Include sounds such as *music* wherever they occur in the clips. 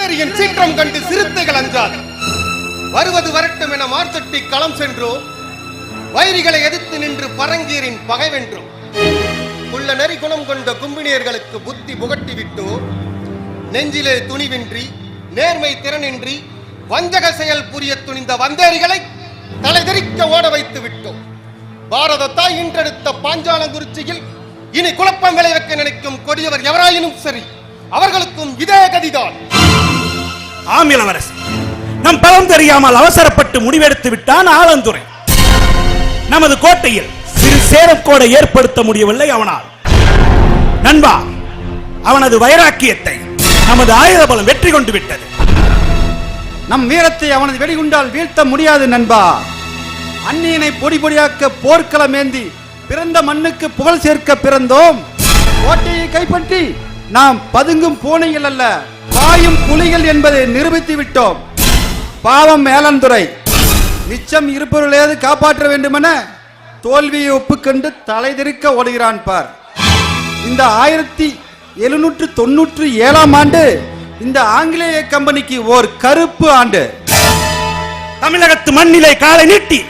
நெறியின் சீற்றம் கண்டு சிறுத்தைகள் அஞ்சாது. வருவது வரட்டும் என மார்ச்சட்டி களம் சென்றோம் வைரிகளை எதிர்த்து நின்று பரங்கீரின் பகை வென்றோம் உள்ள நெறி குணம் கொண்ட கும்பினியர்களுக்கு புத்தி புகட்டி விட்டோம் நெஞ்சிலே துணிவின்றி நேர்மை திறனின்றி வஞ்சக செயல் புரிய துணிந்த வந்தேரிகளை தலைதெறிக்க ஓட வைத்து விட்டோம் பாரத தாய் இன்றெடுத்த பாஞ்சாலங்குறிச்சியில் இனி குழப்பம் விளைவிக்க நினைக்கும் கொடியவர் எவராயினும் சரி அவர்களுக்கும் இதே கதிதான். ஆம் இளவரசி. நம் பலம் தெரியாமல் அவசரப்பட்டு முடிவெடுத்து விட்டான் ஆலந்துரை. நமது கோட்டையில் சிறு சேரக்கோடை ஏற்படுத்த முடியவில்லை அவனால். நண்பா அவனது வைராக்கியத்தை நமது ஆயுத பலம் வெற்றி கொண்டு விட்டது. நம் வீரத்தை அவனது வெடிகுண்டால் வீழ்த்த முடியாது நண்பா. அந்நியனை பொடி பொடியாக்க போர்க்களமேந்தி பிறந்த மண்ணுக்கு புகழ் சேர்க்க பிறந்தோம். கோட்டையை கைப்பற்றி நாம் பதுங்கும் பூனைகள் அல்ல பாயும் புலிகள் என்பதை நிரூபித்து விட்டோம். பாவம் மேலந்துரை மிச்சம் இருப்பவர்களையாவது காப்பாற்ற வேண்டுமென தோல்வியை ஒப்புக்கொண்டு தலைதிருக்க ஓடுகிறான் பார். இந்த ஆயிரத்தி எழுநூற்று தொன்னூற்று ஏழாம் ஆண்டு இந்த ஆங்கிலேய கம்பெனிக்கு ஓர் கருப்பு ஆண்டு. தமிழகத்து மண்ணிலே காலை நீட்டி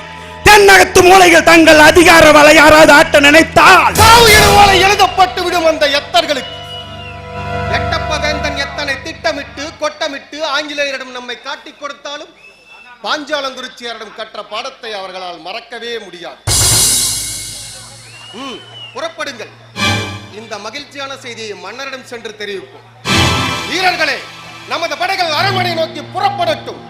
தென்னகத்து மூலைகள் தங்கள் அதிகார வலையாராது ஆட்ட நினைத்தால் எழுதப்பட்டு விடும் அந்த எத்தர்களுக்கு? எட்டப்ப வேந்தன் எத்தனை கொட்டமிட்டு ஆங்கிலேயரிடம் நம்மை காட்டிக் கொடுத்தாலும் பாஞ்சாலங்குறிச்சியரிடம் கற்ற பாடத்தை அவர்களால் மறக்கவே முடியாது. புறப்படுங்கள். இந்த மகிழ்ச்சியான செய்தியை மன்னரிடம் சென்று தெரிவிப்போம். வீரர்களே நமது படைகள் அரண்மனை நோக்கி புறப்படட்டும்.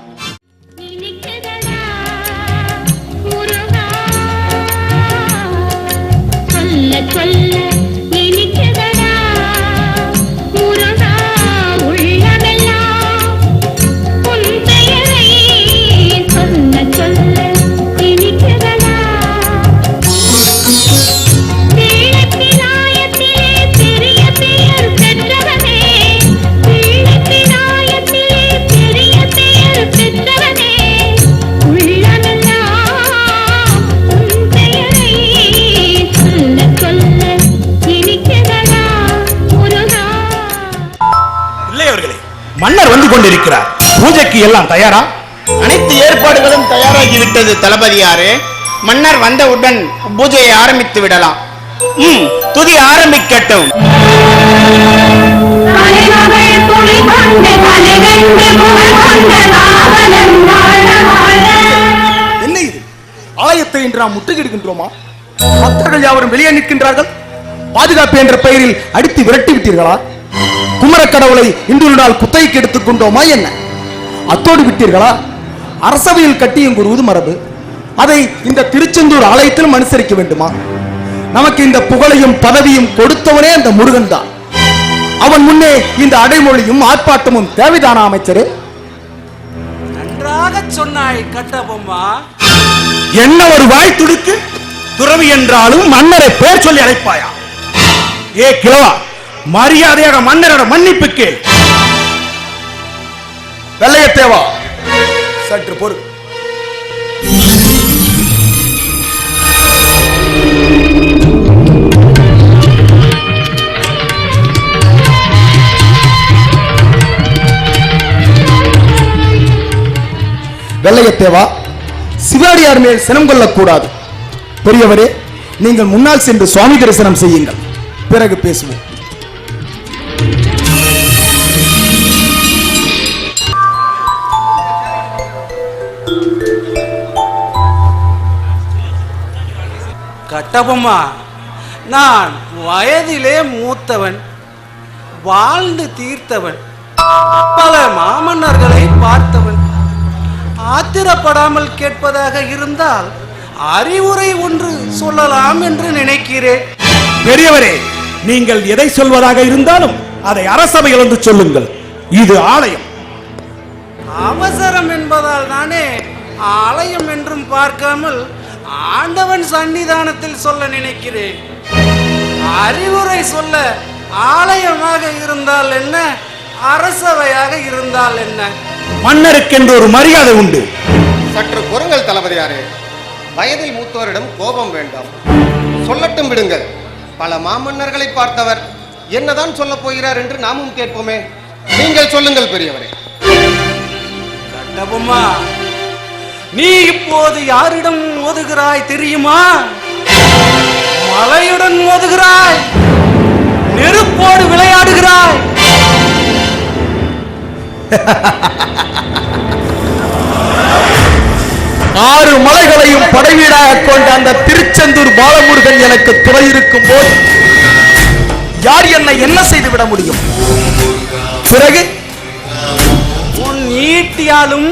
கொண்டிருக்கிறார். பூஜைக்கு எல்லாம் தயாரா? அனைத்து ஏற்பாடுகளும் தயாராகி விட்டது தளபதியாரே. மன்னர் வந்தவுடன் பூஜையை ஆரம்பித்து விடலாம். ம் துதி ஆரம்பிக்கட்டும். என்ன இது? ஆலயத்தை என்று நாம் முற்றுகிடுகின்றோமா பக்தர்கள் யாவரும் வெளியே நிற்கின்றார்கள்? பாதுகாப்பு என்ற பெயரில் அடித்து விரட்டி விட்டீர்களா? குமரக் கடவுளை இன்று நாள் குத்தகைக்கு எடுத்துக் கொண்டோமா என்ன? அத்தோடு விட்டீர்களா? அரசவையில் கட்டியங்குறுவது மரபு. அதை இந்த திருச்செந்தூர் ஆலயத்திலும் அனுசரிக்க வேண்டுமா? நமக்கு இந்த புகழையும் பதவியும் கொடுத்தவனே அந்த முருகன் தான். அவன் முன்னே இந்த அடைமொழியும் ஆர்ப்பாட்டமும் தேவைதானா அமைச்சரே? நன்றாக சொன்னாய் கட்டபொம்மா. என்ன ஒரு வாய் துடுக்கு? துறவி என்றாலும் மன்னரை பேர் சொல்லி அழைப்பாயா? ஏ கிழவா மரியாதையாக மன்னரோட மன்னிப்பு வெள்ளையத்தேவா சற்று பொறு. வெள்ளையத்தேவா சிவாடியார் மேல் சினம் கொள்ளக்கூடாது. பெரியவரே நீங்கள் முன்னால் சென்று சுவாமி தரிசனம் செய்யுங்கள். பிறகு பேசுவோம். கட்டபொம்மா நான் வயதிலே மூத்தவன் வாழ்ந்து தீர்த்தவன் பல மாமன்னர்களை பார்த்தவன். ஆத்திரப்படாமல் கேட்பதாக இருந்தால் அறிவுரை ஒன்று சொல்லலாம் என்று நினைக்கிறேன். பெரியவரே நீங்கள் எதை சொல்வதாக இருந்தாலும் அதை அரசவையில் வந்து சொல்லுங்கள். இது ஆலயம். அவசரம் என்பதால் தானே ஆலயம் என்றும் பார்க்காமல் ஆண்டவன் சன்னிதானத்தில் சொல்ல நினைக்கிறேன். அறிவுரை சொல்ல ஆலயமாக இருந்தால் என்ன? அரசவையாக இருந்தால் என்ன? மன்னருக்கென்று ஒரு மரியாதை உண்டு. சற்று பொறுங்கள் தளபதியாரே. வயதில் மூத்தவரிடம் கோபம் வேண்டாம். சொல்லட்டும் விடுங்கள். பல மாமன்னர்களை பார்த்தவர் என்னதான் சொல்லப் போகிறார் என்று நாமும் கேட்போமே. நீங்கள் சொல்லுங்கள் பெரியவரே. கட்டபொம்மா நீ இப்போது யாரிடம் மோதுகிறாய் தெரியுமா? மலையுடன் மோதுகிறாய் நெருப்போடு விளையாடுகிறாய். ஆறு மலைகளையும் படைவீடாக கொண்ட அந்த திருச்செந்தூர் பாலமுருகன் எனக்கு துணை இருக்கும் போது யார் என்னை என்ன செய்து விட முடியும்? பிறகு? உன் ஈட்டியாலும்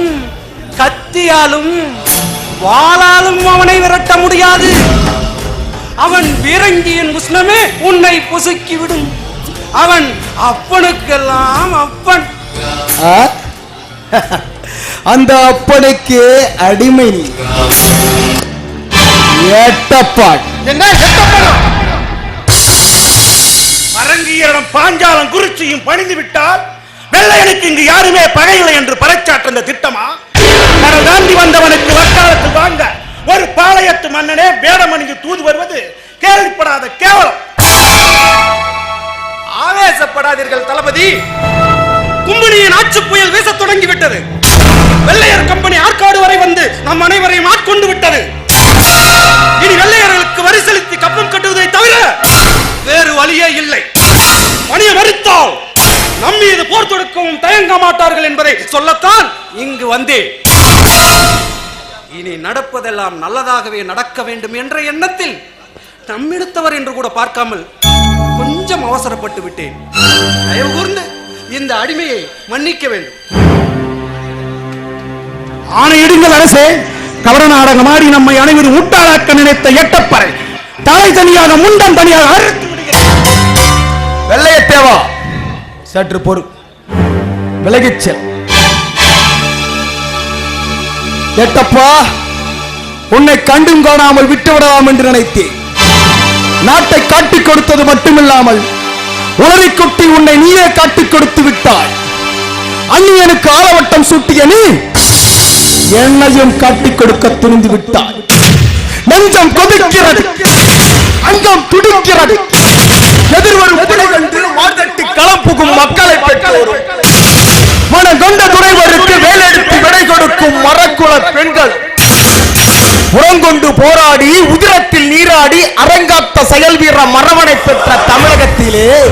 கத்தியாலும் வாளாலும் அவனை விரட்ட முடியாது. அவன் வீரங்கியின் உஷ்ணமே உன்னை பொசுக்கிவிடும் அவன் அப்பனுக்கெல்லாம் அப்பன்? அந்த அப்பனுக்கு அடிமை நீ. என்ன? எட்டப்பனா பரங்கியரிடம் பாஞ்சாலம் குறிச்சியும் பணிந்து விட்டால் வெள்ளையனுக்கு இங்கு யாருமே பகையில்லை என்று பறைச்சாற்ற திட்டமா? மன்னனே வேடமணிந்து தூது வருவது கேள்விப்படாத கேவலம். ஆவேசப்படாதீர்கள் தளபதி. கும்பினியின் ஆட்சி புயல் வீசத் தொடங்கிவிட்டது. வெள்ளையர் கம்பெனி ஆற்காடு வரை வந்து நம் அனைவரையும் ஆட்கொண்டு விட்டது. இனி வெள்ளையர்களுக்கு வரி செலுத்தி கப்பம் கட்டுவதை தவிர வேறு வழியே இல்லை. பணியை மறுத்தால் நம் மீது போர் தொடுக்கவும் தயங்க மாட்டார்கள் என்பதை சொல்லத்தான் இங்கு வந்தேன். இனி நடப்பதெல்லாம் நல்லதாகவே நடக்க வேண்டும் என்ற எண்ணத்தில் நம்மிடத்தவர் என்று கூட பார்க்காமல் கொஞ்சம் அவசரப்பட்டு விட்டேன். தயவு கூர்ந்து இந்த அடிமையை மன்னிக்க வேண்டும். ஆணையிடுங்கள் அரசே கவர நாடகமாடி நம்மை அனைவரும் உட்டாளாக்க நினைத்த எட்டப்பறை. தலை தனியாக முண்டம் தனியாக அறுத்து விடுகிறேன். வெள்ளையத்தேவா சற்று பொறு. விலகிச் எட்டப்பா உன்னை கண்டும் காணாமல் விட்டு விடலாம் என்று நினைத்தேன். நாட்டை காட்டிக் கொடுத்தது மட்டுமில்லாமல் உளறி கொட்டி உன்னை நீயே காட்டிக் கொடுத்து விட்டாய். அந்நியனுக்கு ஆலவட்டம் சூட்டிய நீ என்னையும் காட்டிக் கொடுக்க துணிந்து விட்டாய். நெஞ்சம் கொதிக்கிறது அங்கம் துடிக்கிறது. எதிர்வரும் களம் புகும் மக்களை பெற்றோரும் மனங்கொண்ட துறைவருக்கு வேலெடுத்து விடை கொடுக்கும் மரக்குல பெண்கள். புறங்கொண்டு போராடி உதிரத்தில் நீராடி அரங்காத்த செயல் வீர மரவனை பெற்ற தமிழகத்திலே. *laughs*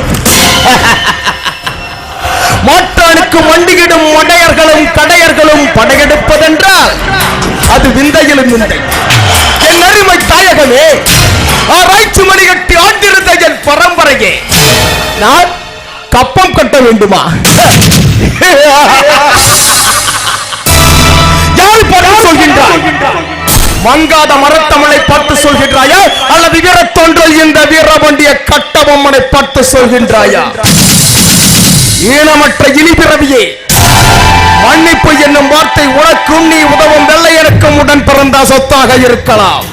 மாட்டானுக்கு மண்டியிடும் மடையர்களும் கடையர்களும் படையெடுப்பதென்றால் அது விந்தையிலும் விந்தை. என் அருமை தாயகமே ஆராய்ச்சி மணிகட்டி ஆண்டிருந்த என் பரம்பரையே நான் கப்பம் கட்ட வேண்டுமா? யார் சொல்கின்றாய்? மங்காத மரத்தமனை பார்த்து சொல்கின்றாயா? அல்லது வீரத்தொன்றல் இந்த வீரபண்டிய கட்டபொம்மனை பார்த்து சொல்கின்றாயா? ஈனமற்ற இனி பிறவியே மன்னிப்பு என்னும் வார்த்தை உனக்கும் நீ உதவும் வெள்ளையனுக்கும் உடன் பிறந்த சொத்தாக இருக்கலாம்.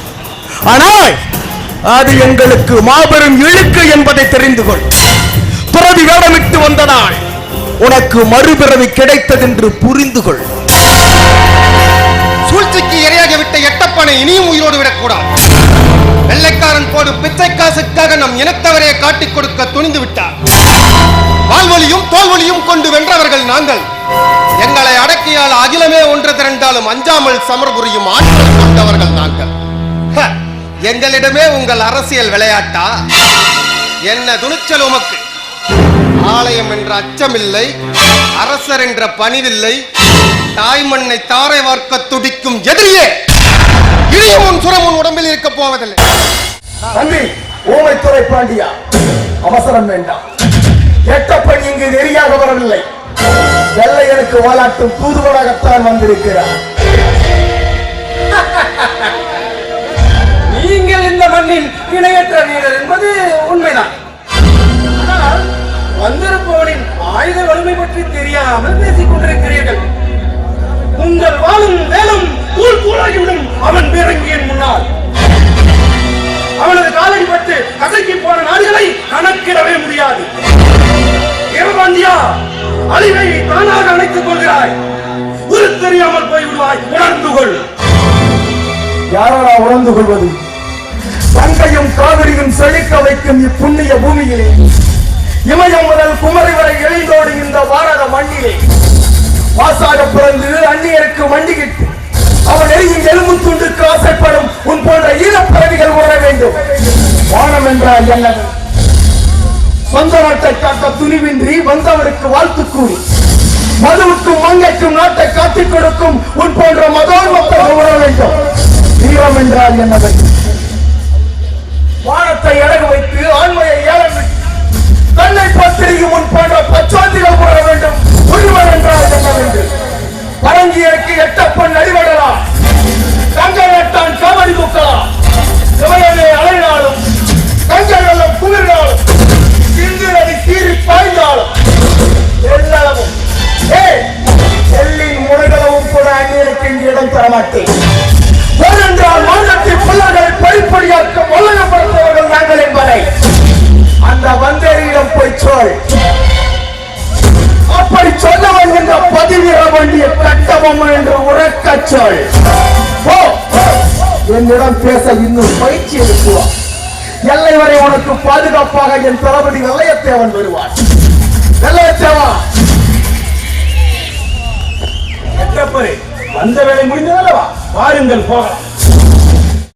ஆனால் அது எங்களுக்கு மாபெரும் இழுக்கு என்பதை தெரிந்து கொள். மறுபிறவி வேடமிட்டு வந்த நாள். உனக்கு மறுபிறவி கிடைத்ததென்று புரிந்து கொள் சூழ்ச்சிக்கு இரையாக விட்ட எட்டப்பனை இனியும் உயிரோடு விடக்கூடாது. வெள்ளைக்காரன் போடும் பிச்சை காசுக்காக நம் இனத்தவரையே காட்டிக் கொடுக்க துணிந்து விட்டார். வாழ்வொலியும் தோல்வொலியும் கொண்டு வென்றவர்கள் நாங்கள். எங்களை அடக்கியால் அகிலமே ஒன்று திரண்டாலும் அஞ்சாமல் சமர் புரியும் ஆற்றல் கொண்டவர்கள் நாங்கள். எங்களிடமே உங்கள் அரசியல் விளையாட்டா? என்ன துணிச்சல் உமக்கு? ஆலயம் என்ற அச்சமில்லை அரசர் என்ற பணிவில்லை தாய்மண்ணை தாரை வார்க்க துடிக்கும் எதிரியே! இனியும் உன் சுரம் உன் உடம்பில் இருக்க போவதில்லை. தம்பி ஊமைத்துறை பாண்டியா அவசரம் வேண்டாம். எட்டப்பன் இங்கு நெறியாக வரவில்லை. வெள்ளையனுக்கு வாலாட்டும் தூதுவனாகத்தான் வந்திருக்கிறார். நீங்கள் இந்த மண்ணின் இணையற்ற வீரர் என்பது உண்மைதான். ஆனால் வந்திருப்பவனின் ஆயுத வலிமை பற்றி தெரியாமல் பேசிக் கொண்டிருக்கிறீர்கள். உங்கள் வாழும் வேலும் கூழ் தூளாகிவிடும். அவன் பேரங்கியின் முன்னால். அவனது காலடி பட்டு கசக்கி போன நாடுகளை கணக்கிடவே முடியாது. இரவாண்டியா அழிவை தானாக அணைத்துக் கொள்கிறாய். உரு தெரியாமல் போய்விடுவாய். உணர்ந்து கொள். யாரா உணர்ந்து கொள்வது? கங்கையும் காவிரியும் செழிக்க வைக்கும் இப்புண்ணிய பூமியிலே. இமயம் முதல் குமரி வரை எழுந்தோடு இந்த பாரத மண்ணிலே. வாசாக பிறந்து அந்நியருக்கு மண்டிகிட்டு அவன் எரியும் எலும்பு துண்டுக்கு ஆசைப்படும் உன் போன்ற ஈழப்பிறவிகள் உணர வேண்டும். வானம் என்றால் என்ன சொந்த நாட்டை காக்க துணிவின்றி வந்தவருக்கு வாழ்த்து கூறி. மதுவுக்கும் மங்கைக்கும் நாட்டை காட்டிக் கொடுக்கும் உன் போன்ற மதோன்மத்தர்கள் உணர வேண்டும். வீரம் என்றால் என்னவை வானத்தை அடகு வைத்து ஆண்மையை ஏழம் விட்டு தன்னை பத்திரியும் முன் போன்ற பச்சோந்திகள் போட வேண்டும். உரிவர் என்றால் என்ன வேண்டும்? பரங்கியருக்கு எட்டப்பன் அடிபடலாம். தங்க நட்டான் காவடி தூக்கலாம் சொன்னவன் என்ற பதிவிட வேண்டிய கட்டபொம்மை என்ற உறக்கச் சொல் போ. என்னிடம் பேச இன்னும் பயிற்சி எடுக்குவான் எல்லை வரை உனக்கு பாதுகாப்பாக என் தளபதி வெள்ளையத்தேவன் வருவான் வெள்ளையத்தேவா? எட்டப்பரே வந்த வேலை முடிந்ததல்லவா? வாருங்கள் போகலாம்.